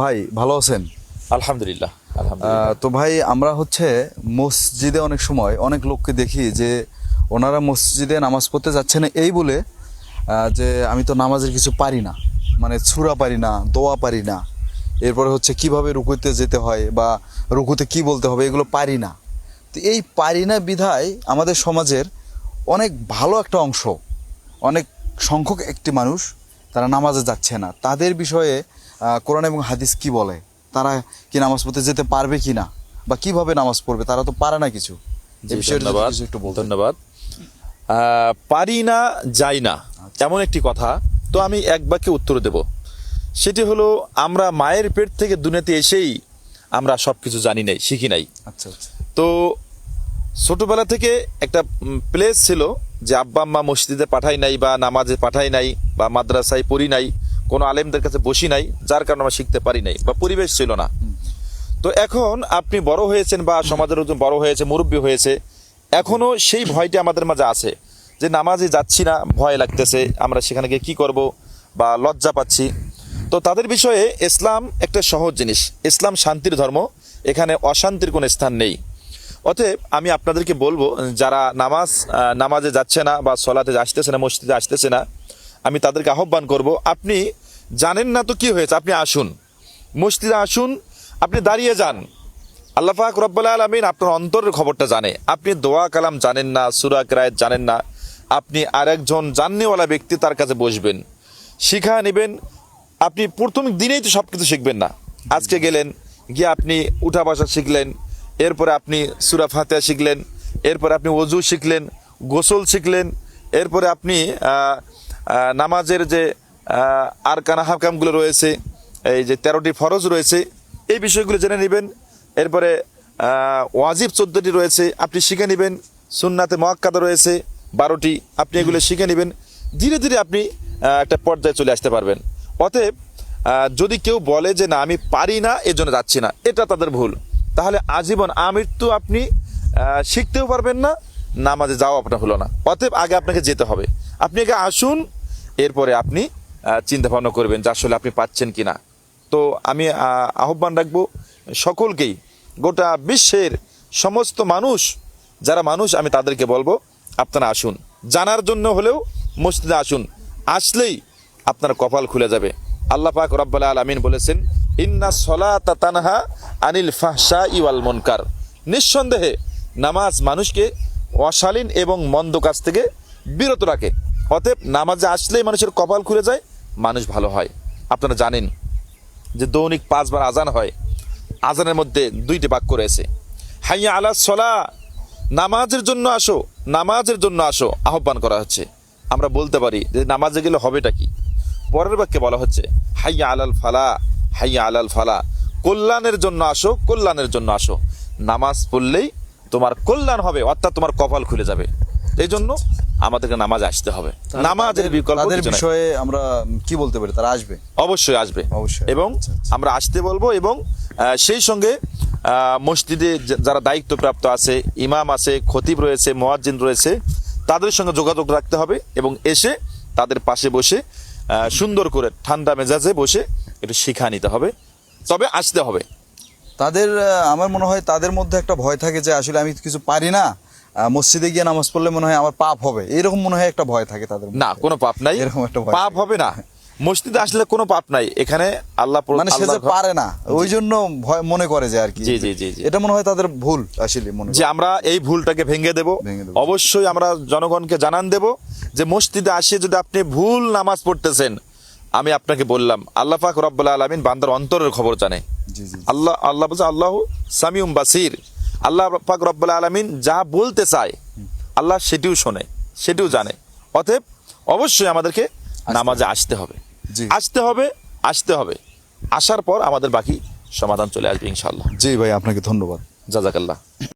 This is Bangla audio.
ভাই ভালো আছেন? আলহামদুলিল্লাহ তো ভাই আমরা হচ্ছে মসজিদে অনেক সময় অনেক লোককে দেখি যে ওনারা মসজিদে নামাজ পড়তে যাচ্ছে না এই বলে যে আমি তো নামাজের কিছু পারি না মানে ছুরা পারি না দোয়া পারি না। এরপরে হচ্ছে কীভাবে রুকুতে যেতে হয় বা রুকুতে কি বলতে হবে এগুলো পারি না। তো এই পারি না বিধায় আমাদের সমাজের অনেক ভালো একটা অংশ অনেক সংখ্যক একটি মানুষ তারা নামাজে যাচ্ছে না। তাদের বিষয়ে কোরআন এবং হাদিস কি বলে? তারা কি নামাজ পড়তে যেতে পারবে কি না বা কীভাবে নামাজ পড়বে? তারা তো পারে না কিছু। ধন্যবাদ ধন্যবাদ। পারি না যাই না। আচ্ছা। এমন একটি কথা। তো আমি এক বাক্যে উত্তর দেব। সেটি হলো আমরা মায়ের পেট থেকে দুনিয়াতে এসেই আমরা সব কিছু জানি নাই শিখি নাই। আচ্ছা আচ্ছা। তো ছোটবেলা থেকে একটা প্লেস ছিল যে আব্বা আম্মা মসজিদে পাঠাই নাই বা নামাজে পাঠাই নাই বা মাদ্রাসায় পড়ি নাই। কোনো আলেমদের কাছে বসি নাই, যার কারণে আমরা শিখতে পারি নাই বা পরিবেশ ছিল না। তো এখন আপনি বড় হয়েছেন বা সমাজের একজন বড় হয়েছে, মুরব্বী হয়েছে, এখনও সেই ভয়টি আমাদের মাঝে আছে যে নামাজে যাচ্ছি না, ভয় লাগতেছে, আমরা সেখানে গিয়ে কি করব বা লজ্জা পাচ্ছি। তো তাদের বিষয়ে ইসলাম একটা সহজ জিনিস। ইসলাম শান্তির ধর্ম, এখানে অশান্তির কোনো স্থান নেই। অতএব আমি আপনাদেরকে বলব, যারা নামাজ নামাজে যাচ্ছে না বা সলাতে আসতেছে না, মসজিদে আসতেছে না, আমি তাদেরকে আহ্বান করব, আপনি জানেন না তো কি হয়েছে? আপনি আসুন। মসজিদে আসুন, আপনি দাঁড়িয়ে যান। আল্লাহ পাক রব্বুল আলমিন আপনার অন্তরের খবরটা জানে। আপনি দোয়া কালাম জানেন না, সুরা কেরায়ত জানেন না। আপনি আরেকজন জাননেওয়ালা ব্যক্তি তার কাছে বসবেন। শিখা নেবেন। আপনি প্রথম দিনেই তো সব কিছু শিখবেন না। আজকে গেলেন, গিয়ে আপনি উঠা বসা শিখলেন। এরপরে আপনি সুরা ফাতেহা শিখলেন। এরপরে আপনি অজু শিখলেন, গোসল শিখলেন। এরপরে আপনি নামাজের যে আহ, আরকান হাকামগুলো রয়েছে এই যে তেরোটি ফরজ রয়েছে এই বিষয়গুলো জেনে নেবেন। এরপরে ওয়াজিব চোদ্দটি রয়েছে আপনি শিখে নেবেন। সুন্নাতে মহাক্কাদা রয়েছে বারোটি আপনি এগুলো শিখে নেবেন। ধীরে ধীরে আপনি একটা পর্যায়ে চলে আসতে পারবেন। অতএব যদি কেউ বলে যে না আমি পারি না এর জন্য যাচ্ছি না এটা তাদের ভুল। তাহলে আজীবন আমৃত্যু আপনি শিখতেও পারবেন না নামাজে যাওয়া আপনার হলো না। অতএব আগে আপনাকে যেতে হবে। আপনি আগে আসুন এরপরে আপনি চিন্তা ভাবনা করবেন যে আসলে আপনি পাচ্ছেন কিনা। তো আমি আহ্বান রাখব সকলকেই, গোটা বিশ্বের সমস্ত মানুষ, যারা মানুষ, আমি তাদেরকে বলব, আপনারা আসুন। জানার জন্য হলেও মসজিদে আসুন। আসলেই আপনার কপাল খুলে যাবে। আল্লাহ পাক রব্বাল আলমিন বলেছেন, ইন্না সলাতা তানহা আনিল ফাহসা ইওয়াল মনকার। নিঃসন্দেহে নামাজ মানুষকে অশালীন এবং মন্দ কাজ থেকে বিরত রাখে। অতএব নামাজে আসলেই মানুষের কপাল খুলে যায় মানুষ ভালো হয়। আপনারা জানেন যে দৈনিক পাঁচবার আজান হয়। আজানের মধ্যে দুইটি বাক্য রয়েছে। হাইয়া আলা সলা, নামাজের জন্য আসো, নামাজের জন্য আসো আহ্বান করা হচ্ছে। আমরা বলতে পারি যে নামাজে গেলে হবেটা কি? পরের বাক্যে বলা হচ্ছে, হাইয়া আলাল ফালা, হাইয়া আলাল ফালা, কল্যাণের জন্য আসো, কল্যাণের জন্য আসো। নামাজ পড়লেই তোমার কল্যাণ হবে, অর্থাৎ তোমার কপাল খুলে যাবে। এই জন্য আমাদেরকে নামাজ আসতে হবে। নামাজের বিকল্প তাদের বিষয়ে আমরা কি বলতে পারি? তারা আসবে? অবশ্যই আসবে। অবশ্যই। এবং আচ্ছা, আচ্ছা। আমরা আসতে বলব এবং সেই সঙ্গে মসজিদে যারা দায়িত্বপ্রাপ্ত আছে ইমাম আছে খতিব রয়েছে মোয়াজ্জিন রয়েছে তাদের সঙ্গে যোগাযোগ রাখতে হবে এবং এসে তাদের পাশে বসে সুন্দর করে ঠান্ডা মেজাজে বসে একটু শিখা নিতে হবে। তবে আসতে হবে। তাদের আমার মনে হয় তাদের মধ্যে একটা ভয় থাকে যে আসলে আমি কিছু পারি না। মসজিদে গিয়ে নামাজ পড়লে মনে হয় আমার পাপ হবে। এরকম মনে হয় একটা ভয় থাকে তাদের না কোনো পাপ নাই। এরকম একটা পাপ হবে না। মসজিদে আসলে কোনো পাপ নাই। এখানে আল্লাহ মানে সে যে পারে না ওই জন্য ভয় মনে করে যে আর কি। জি, জি, জি। এটা মনে হয় তাদের ভুল আসলে মনে যে আমরা এই ভুলটাকে ভেঙে দেব। অবশ্যই আমরা জনগণকে জানান দেব যে মসজিদে আসে যদি আপনি ভুল নামাজ পড়তেছেন আমি আপনাকে বললাম আল্লাহ পাক রব্বুল আলমিন বান্দার অন্তরের খবর জানে। আল্লাহ আল্লাহ বলছে আল্লাহ সামিউম বাসির। আল্লাহ পাক রব্বুল আলমিন যা বলতে চায় আল্লাহ সেটিও শোনে সেটিও জানে। অতএব অবশ্যই আমাদেরকে নামাজে আসতে হবে। আসতে হবে আসতে হবে। আসার পর আমাদের বাকি সমাধান চলে আসবে ইনশাল্লাহ জি ভাই আপনাকে ধন্যবাদ। জাজাকাল্লাহ।